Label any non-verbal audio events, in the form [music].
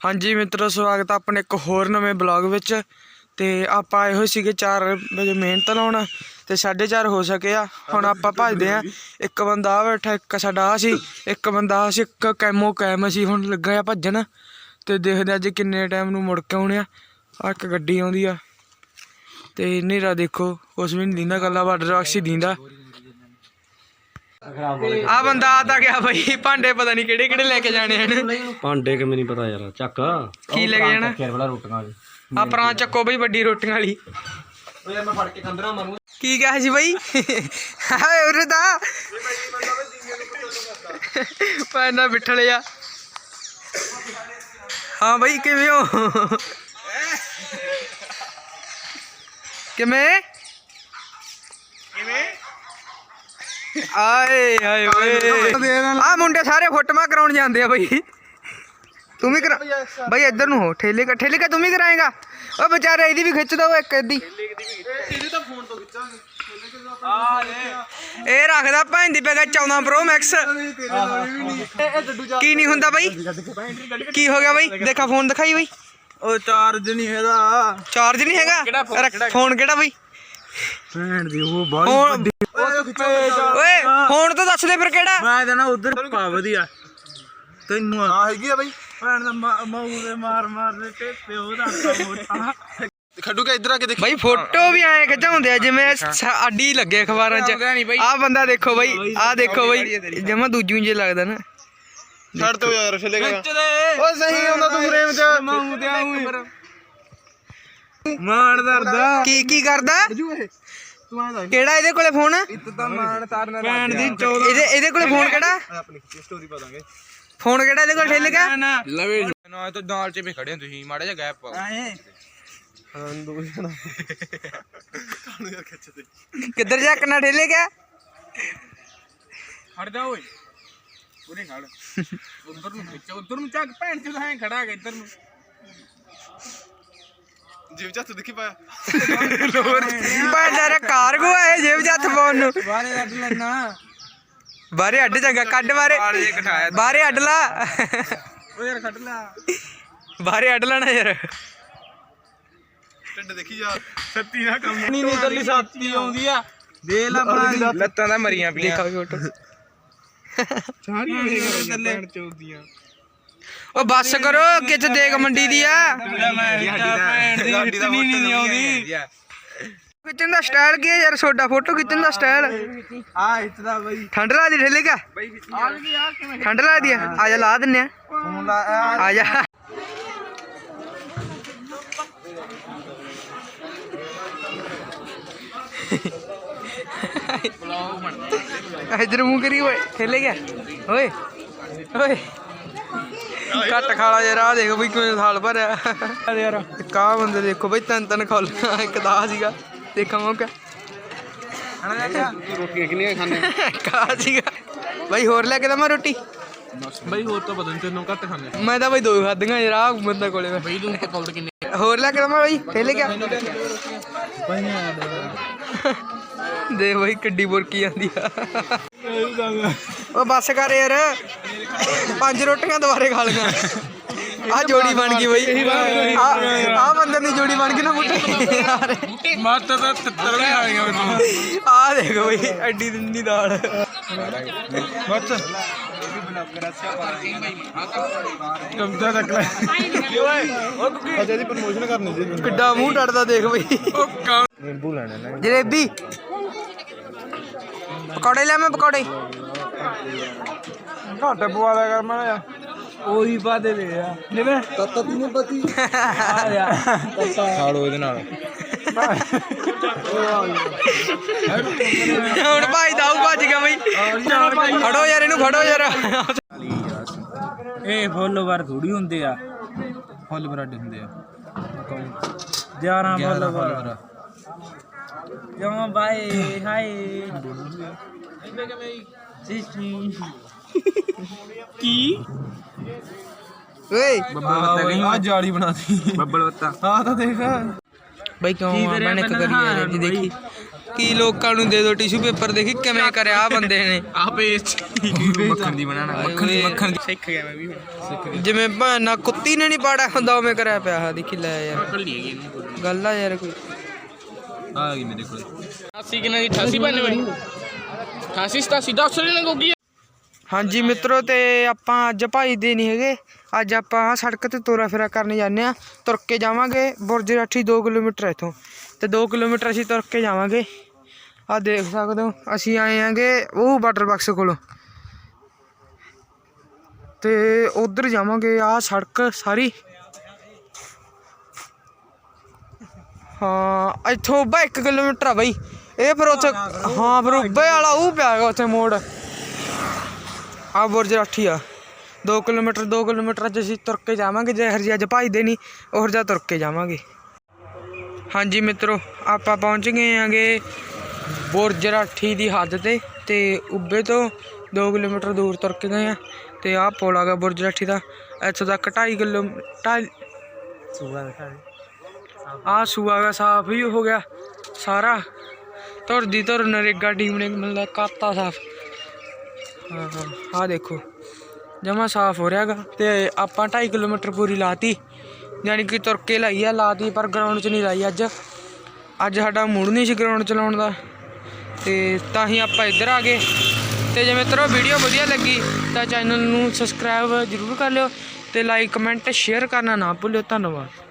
ਹਾਂਜੀ ਮਿੱਤਰੋ ਸਵਾਗਤ ਆਪਣੇ ਇੱਕ ਹੋਰ ਨਵੇਂ ਬਲੌਗ ਵਿੱਚ। ਤੇ ਆਪਾਂ ਆਏ ਹੋਏ ਸੀਗੇ 4 ਵਜੇ ਮਿਹਨਤ ਲਾਉਣ ਤੇ 4:30 ਹੋ ਸਕੇ ਆ। ਹੁਣ ਆਪਾਂ ਭੱਜਦੇ ਆ। ਇੱਕ ਬੰਦਾ ਆ ਬੈਠਾ ਇੱਕ ਸਾਡਾ ਆ ਸੀ ਇੱਕ ਬੰਦਾ ਆ ਸੀ ਇੱਕ ਕੈਮੋ ਕੈਮ ਸੀ। ਹੁਣ ਲੱਗਾ ਆ ਭੱਜਣ ਤੇ ਦੇਖਦੇ ਅੱਜ ਕਿੰਨੇ ਟਾਈਮ ਨੂੰ ਮੁੜ ਕੇ ਆਉਣੇ ਆ। ਆ ਇੱਕ ਗੱਡੀ ਆਉਂਦੀ ਆ। ਤੇ ਹਨੇਰਾ ਦੇਖੋ ਕੁਛ ਵੀ ਨਹੀਂ ਦਿੰਦਾ ਕੱਲਾ ਬਾਰਡਰ ਆਕਸੀ ਦਿੰਦਾ। ਆ ਬੰਦਾ ਆ ਤਾਂ ਗਿਆ ਬਈ ਭਾਂਡੇ ਪਤਾ ਨਹੀਂ ਕਿਹੜੇ ਕਿਹੜੇ ਲੈ ਕੇ ਜਾਣੇ ਹਨ ਭਾਂਡੇ ਕਿਵੇਂ ਨਹੀਂ ਪਤਾ ਯਾਰ ਚੱਕ। ਕੀ ਲੈ ਕੇ ਜਾਣਾ? ਫੇਰ ਵਾਲਾ ਰੋਟੀਆਂ ਵਾਲੀ। ਆ ਪਰਾਂ ਚੱਕੋ ਬਈ ਵੱਡੀ ਰੋਟੀਆਂ ਵਾਲੀ। ਓ ਯਾਰ ਮੈਂ ਫੜ ਕੇ ਕੰਦਰਾ ਮਾਰੂ ਕੀ ਕਿਹਾ ਸੀ ਬਈ? ਹਾਏ ਉਰੇ ਦਾ ਪੈਨਾ ਬਿਠਲਿਆ ਹਾਂ ਬਈ ਕਿਵੇਂ ਹੋ? ਕਿਵੇਂ? ਆਏ ਹਾਏ। ਓਏ ਆ ਮੁੰਡੇ ਸਾਰੇ ਫੋਟੋਆਂ ਕਰਾਉਣ ਜਾਂਦੇ ਆ ਬਈ। ਤੂੰ ਵੀ ਕਰਾ ਬਈ ਇੱਧਰ ਨੂੰ ਹੋ ਠੇਲੇ ਕਾ ਠੇਲੇ ਕਾ ਤੂੰ ਵੀ ਕਰਾਏਗਾ? ਓ ਵਿਚਾਰੇ ਇਹਦੀ ਵੀ ਖਿੱਚ ਦੋ ਇੱਕ ਇਹਦੀ। ਇਹ ਰੱਖਦਾ ਭੈਣ ਦੀ ਪੈਗਾ 14 ਪ੍ਰੋ ਮੈਕਸ ਕੀ ਨਹੀਂ ਹੁੰਦਾ ਬਾਈ? ਕੀ ਹੋ ਗਿਆ ਬਾਈ? ਦੇਖਾ ਫੋਨ ਦਿਖਾਈ ਬਾਈ। ਉਹ ਚਾਰਜ ਨਹੀਂ ਹੈਗਾ। ਚਾਰਜ ਨਹੀਂ ਹੈਗਾ? ਫੋਨ ਕਿਹੜਾ ਬਾਈ? ਭੈਣ ਦੀ ਉਹ ਬਾਲੀ ਫੋਨ ਓਏ ਫੋਨ ਤਾਂ ਦੱਸ ਦੇ ਫਿਰ ਕਿਹੜਾ? ਮੈਂ ਤਾਂ ਨਾ ਉਧਰ ਪਾ ਵਧੀਆ। ਤੈਨੂੰ ਆ ਹੈਗੀ ਆ ਬਈ। ਭੈਣ ਦਾ ਮਾਊ ਦੇ ਮਾਰ ਮਾਰ ਦੇ ਟੇਪੇ ਉਹਦਾ ਮੋਟਾ। ਖੱਡੂ ਕਾ ਇਧਰ ਆ ਕੇ ਦੇਖ। ਬਾਈ ਫੋਟੋ ਵੀ ਐ ਖਿਚਾਉਂਦੇ ਆ ਜਿਵੇਂ ਸ- ਆਡੀ ਲੱਗੇ ਅਖਬਾਰਾਂ 'ਚ। ਆਹ ਬੰਦਾ ਦੇਖੋ ਬਾਈ ਆਹ ਦੇਖੋ ਬਾਈ ਜਮਾ ਦੂਜੂ ਜੇ ਲੱਗਦਾ ਨਾ। ਛੱਡ ਤੋ ਯਾਰ ਛੱਲੇ ਗਾ ਓ ਸਹੀ ਹੁੰਦਾ ਤੂੰ ਫਰੇਮ ਚ। ਮਾਊ ਤੇ ਆਉਂ ਮਾਣ ਦਰਦਾ ਕੀ ਕੀ ਕਰਦਾ? ਤੂੰ ਆ ਕਿਹੜਾ ਇਹਦੇ ਕੋਲੇ ਫੋਨ? ਇੱਤ ਤਾਂ ਮਾਣ ਤਾਰਨ ਭੈਣ ਦੀ 14 ਇਹਦੇ ਇਹਦੇ ਕੋਲੇ ਫੋਨ ਕਿਹੜਾ? ਆਪਣੀ ਸਟੋਰੀ ਪਾ ਦਾਂਗੇ। ਫੋਨ ਕਿਹੜਾ ਇਹਦੇ ਕੋਲ ਠੇਲ ਗਿਆ ਲਵੇ ਨਾ ਤਾਂ ਨਾਲ ਚ ਵੀ ਖੜੇ ਹੋ ਤੁਸੀਂ ਮਾੜਾ ਜਿਹਾ ਗੈਪ ਪਾਓ। ਆਏ ਹਾਂ ਦੋ ਜਣਾ। ਕਾਨੂੰ ਯਾਰ ਖਿੱਚਦੇ? ਕਿੱਧਰ ਜਾ ਕਿੰਨਾ ਠੇਲੇ ਗਿਆ? ਖੜ ਜਾ ਓਏ। ਉਰੇ ਖੜ। [laughs] ਉਧਰ ਨੂੰ ਖਿੱਚ ਉਧਰ ਨੂੰ ਚੱਕ। ਭੈਣ ਚੋਦ ਹੈ ਖੜਾ ਹੈਗਾ ਇੱਧਰ ਨੂੰ। ਜਿਵ ਜੱਤ ਦੇਖੀ ਪਾਇਆ। ਭਾਂਡਾ ਰੇ ਕਾਰਗੋ ਹੈ ਜੇਬ ਜੱਥ ਫੋਨ ਨੂੰ। ਬਾਰੇ ਕੱਢ ਲੈਣਾ। ਬਾਹਰੇ ਅੱਡ ਚੰਗਾ ਕੱਢ ਘਟਾਇਆ ਬਾਹਰੇ ਅੱਡ ਲਾ। ਓ ਯਾਰ ਕੱਢ ਲੈ। ਬਾਹਰੇ ਅੱਡ ਲੈਣਾ ਯਾਰ। ਟੱਡ ਦੇਖੀ ਯਾਰ ਸੱਤੀ ਨਾ ਕੰਮ ਨਹੀਂ ਨਹੀਂ ਇਧਰਲੀ ਸਾਥੀ ਆਉਂਦੀ ਆ। ਦੇ ਲੈ ਆਪਣਾ ਲੱਤਾਂ ਦਾ ਮਰੀਆਂ ਪਈਆਂ। ਦੇਖਾਂਗੇ ਫੋਟੋ ਸਾਰੀਆਂ ਇਹ ਭੈਣ ਚੋਦੀਆਂ। ਉਹ ਬੱਸ ਕਰੋ ਕਿੱਚ ਦੇਗ ਮੰਡੀ ਦੀ ਆ? ਭੈਣ ਦੀ ਹਿੱਟ ਨਹੀਂ ਨਹੀਂ ਆਉਂਦੀ। ਖਿੱਚਣ ਦਾ ਸਟਾਈਲ ਕੀ ਹੈ ਯਾਰ ਛੋਡਾ ਫੋਟੋ ਖਿੱਚਣ ਦਾ ਸਟਾਈਲ ਆ ਹਿੱਟ ਦਾ ਬਈ। ਠੰਡ ਲਾ ਦੀ ਠੇਲੇ ਕਾ? ਠੰਡ ਲਾ ਦੀ ਆ? ਆ ਜਾ ਲਾ ਦਿੰਨੇ ਆ। ਆ ਜਾ। ਇਧਰ ਮੂੰਹ ਕਰੀ ਓਏ ਠੇਲੇ ਗਿਆ ਓਏ ਓਏ। ਕੱਟ ਖਾਲਾ ਯਾਰ ਆ ਦੇਖੋ ਬਈ ਕਿਵੇਂ ਥਾਲ ਭਰਿਆ ਅਰੇ ਯਾਰ। ਕਾ ਬੰਦੇ ਦੇਖੋ ਬਈ ਤਿੰਨ ਤਿੰਨ ਖੋਲ ਇੱਕ ਦਾ ਸੀਗਾ ਦੇਖਾਂ ਮੌਕਾ। ਰੋਟੀਆਂ ਕਿੰਨੀਆਂ ਖਾਣੇ ਕਾ ਸੀਗਾ। ਬਈ ਹੋਰ ਲੈ ਕੇ ਦਵਾਂ ਰੋਟੀ? ਬਈ ਹੋਰ ਤਾਂ ਪਤਾ ਨਹੀਂ ਤੈਨੂੰ ਘੱਟ ਖਾਣੇ ਮੈਂ ਤਾਂ ਬਈ ਦੋ ਖਾਧੀਆਂ ਯਾਰ ਆ ਬੰਦਾ ਕੋਲੇ ਬਈ ਤੂੰ ਪਕੌੜ ਕਿੰਨੇ? ਹੋਰ ਲੈ ਕੇ ਦਵਾਂ ਬਈ ਠੇਲੇ ਗਿਆ ਦੇ ਬਈ ਕਿੱਡੀ ਬੁਰਕੀ ਆਂਦੀ ਆ। ਉਹ ਬੱਸ ਕਰ ਯਾਰ। ਪੰਜ ਰੋਟੀਆਂ ਦੁਬਾਰੇ ਖਾ ਲੀਆਂ ਆ ਜੋੜੀ ਬਣ ਗਈ ਬਈ। ਆ ਆ ਬੰਦੇ ਦੀ ਜੋੜੀ ਬਣ ਗਈ ਨਾ ਮੁੱਠੀ ਯਾਰ। ਮੱਤ ਤਾਂ ਤਿੱਤਰ ਵੀ ਆ ਗਿਆ ਮੈਨੂੰ। ਆ ਦੇਖੋ ਬਈ ਐਡੀ ਦਿੰਦੀ ਦਾਲ। ਬੱਚ ਕਮਦਾ ਤੱਕ ਲੈ। ਓਏ ਅਜੇ ਦੀ ਪ੍ਰਮੋਸ਼ਨ ਕਰਨੀ ਸੀ। ਕਿੱਡਾ ਮੂੰਹ ਟੜਦਾ ਦੇਖ ਬਈ। ਨਿੰਬੂ ਲੈਣੇ ਨੇ। ਜਲੇਬੀ। ਪਕੌੜੇ ਲੈ ਮੈਂ ਪਕੌੜੇ? ਘੱਟ ਪਵਾ ਲਿਆ ਕਰ ਮੈਂ ਉਹੀ ਪਾ ਦੇ ਦੇ ਆ। ਜਿਵੇਂ ਤੱਤਾ ਤੀਨੇ ਪਤੀ। ਆ ਯਾਰ ਤੱਤਾ। ਖਾੜੋ ਇਹਦੇ ਨਾਲ। [laughs] ਹੁਣ ਭਾਈ ਦਾਊ ਭੱਜ ਗਿਆ ਬਈ। ਫੜੋ ਯਾਰ ਇਹਨੂੰ ਫੜੋ ਯਾਰ। ਇਹ ਫੋਲੋਵਰ ਥੋੜੀ ਹੁੰਦੇ ਆ। ਫੁੱਲ ਬਰੱਡ ਹੁੰਦੇ ਆ। 11 ਫੋਲੋਵਰ ਜਮਾ ਬਾਈ ਹਾਈ ਸਿਸਟੀ ਓਏ। ਬੱਬਲ ਬੱਤਾ ਗਈ। ਆ ਜਾਲੀ ਬਣਾਤੀ ਬੱਬਲ ਬੱਤਾ ਹਾਂ ਤਾਂ ਦੇਖ। ਬਈ ਕਿਉਂ ਬਣ ਇੱਕ ਮੈਨੂੰ ਕਰੀ ਯਾਰ ਹਾਂ ਜੀ ਦੇਖੀ। ਕੀ ਲੋਕਾਂ ਨੂੰ ਦੇ ਦੋ ਟਿਸ਼ੂ ਪੇਪਰ ਦੇਖੀ ਕਿਵੇਂ ਕਰਿਆ ਆ ਬੰਦੇ ਨੇ। ਆ ਪੇਜ ਮੱਖਣ ਦੀ ਬਣਾਣਾ ਮੱਖਣ ਦੀ ਮੱਖਣ ਦੀ। ਸਿੱਖ ਗਿਆ ਮੈਂ ਵੀ ਹੁਣ। ਜਿਵੇਂ ਭਾਣਾ ਕੁੱਤੀ ਨੇ ਨਹੀਂ ਪਾੜਾ ਹੁੰਦਾ ਉਵੇਂ ਕਰਿਆ ਪਿਆ ਆ ਦੇਖੀ ਲੈ ਯਾਰ। ਕੱਲੀ ਹੈਗੀ ਇਹਨੂੰ ਗੱਲ ਆ ਯਾਰ ਕੋਈ। ਆ ਗਈ ਮੇਰੇ ਕੋਲੇ। 80 ਕਿੰਨਾ ਦੀ? 88 ਬਣੇ ਬਣੀ 88 87 ਦੱਸ ਰਹੇ ਨੇ ਗੋਗੀ। ਹਾਂਜੀ ਮਿੱਤਰੋ ਤੇ ਆਪਾਂ ਅੱਜ ਭਾਈ ਦੇ ਨਹੀਂ ਹੈਗੇ। ਅੱਜ ਆਪਾਂ ਸੜਕ ਤੇ ਤੋਰਾ ਫੇਰਾ ਕਰਨ ਜਾਂਦੇ ਆ ਤੁਰ ਕੇ ਜਾਵਾਂਗੇ। ਬੁਰਜ ਰਾਠੀ 2 ਕਿਲੋਮੀਟਰ ਇੱਥੋਂ। ਤੇ 2 ਕਿਲੋਮੀਟਰ ਅਸੀਂ ਤੁਰ ਕੇ ਜਾਵਾਂਗੇ। ਆ ਦੇਖ ਸਕਦੇ ਹੋ ਅਸੀਂ ਆਏ ਆਂਗੇ ਉਹ ਵਾਟਰ ਬਾਕਸ ਕੋਲੋਂ। ਤੇ ਉਧਰ ਜਾਵਾਂਗੇ। ਆ ਸੜਕ ਸਾਰੀ ਹਾਂ ਇੱਥੋਂ ਬਾ 1 ਕਿਲੋਮੀਟਰ ਆ ਬਈ। ਇਹ ਫਿਰ ਉੱਥੇ ਹਾਂ ਫਿਰ ਉੱਬੇ ਵਾਲਾ ਉਹ ਪਿਆ ਹੈਗਾ ਉੱਥੇ ਮੋੜ। ਆ ਬੁਰਜ ਰਾਠੀ ਆ। 2 ਕਿਲੋਮੀਟਰ 2 ਕਿਲੋਮੀਟਰ ਅੱਜ ਅਸੀਂ ਤੁਰ ਕੇ ਜਾਵਾਂਗੇ। ਜੇ ਹਰਜੀ ਅੱਜ ਭਜਦੇ ਨਹੀਂ ਉਹ ਹਰਜਾ ਤੁਰ ਕੇ ਜਾਵਾਂਗੇ। ਹਾਂਜੀ ਮਿੱਤਰੋ ਆਪਾਂ ਪਹੁੰਚ ਗਏ ਆਂਗੇ ਬੁਰਜ ਰਾਠੀ ਦੀ ਹੱਦ ਤੇ ਤੇ ਉੱਬੇ ਤੋਂ 2 ਕਿਲੋਮੀਟਰ ਦੂਰ ਤੁਰ ਕੇ ਗਏ ਆ। ਤੇ ਆਹ ਪੁਲ ਆ ਗਿਆ ਬੁਰਜ ਰਾਠੀ ਦਾ। ਇੱਥੋਂ ਤੱਕ 2.5 ਕਿਲੋ ਢਾਈ ਆ ਸੂਆ ਦਾ ਸਾਫ਼ ਹੀ ਹੋ ਗਿਆ, ਸਾਰਾ। ਤੁਰਦੀ ਤੁਰ ਨਰੇਗਾ ਟੀਮ ਨੇ ਮਤਲਬ ਕਰਤਾ ਸਾਫ਼। ਹਾਂ ਹਾਂ ਆ ਦੇਖੋ, ਜਮਾ ਸਾਫ਼ ਹੋ ਰਿਹਾਗਾ ਤੇ ਆਪਾਂ 2.5 ਕਿਲੋਮੀਟਰ ਪੂਰੀ ਲਾਤੀ, ਯਾਨੀ ਕਿ ਤੁਰ ਕੇ ਲਾਈ ਆ, ਲਾਤੀ ਪਰ ਗਰਾਊਂਡ 'ਚ ਨਹੀਂ ਲਾਈ ਅੱਜ। ਅੱਜ ਸਾਡਾ ਮੂਡ ਨਹੀਂ ਸੀ ਗਰਾਊਂਡ ਚਲਾਉਣ ਦਾ, ਤੇ ਤਾਂ ਹੀ ਆਪਾਂ ਇੱਧਰ ਆ ਗਏ। ਤੇ ਜੇ ਮਿੱਤਰੋ ਵੀਡੀਓ ਵਧੀਆ ਲੱਗੀ, ਤਾਂ ਚੈਨਲ ਨੂੰ ਸਬਸਕ੍ਰਾਈਬ ਜ਼ਰੂਰ ਕਰ ਲਿਓ ਤੇ ਲਾਈਕ ਕਮੈਂਟ ਸ਼ੇਅਰ ਕਰਨਾ ਨਾ ਭੁੱਲਿਓ। ਧੰਨਵਾਦ।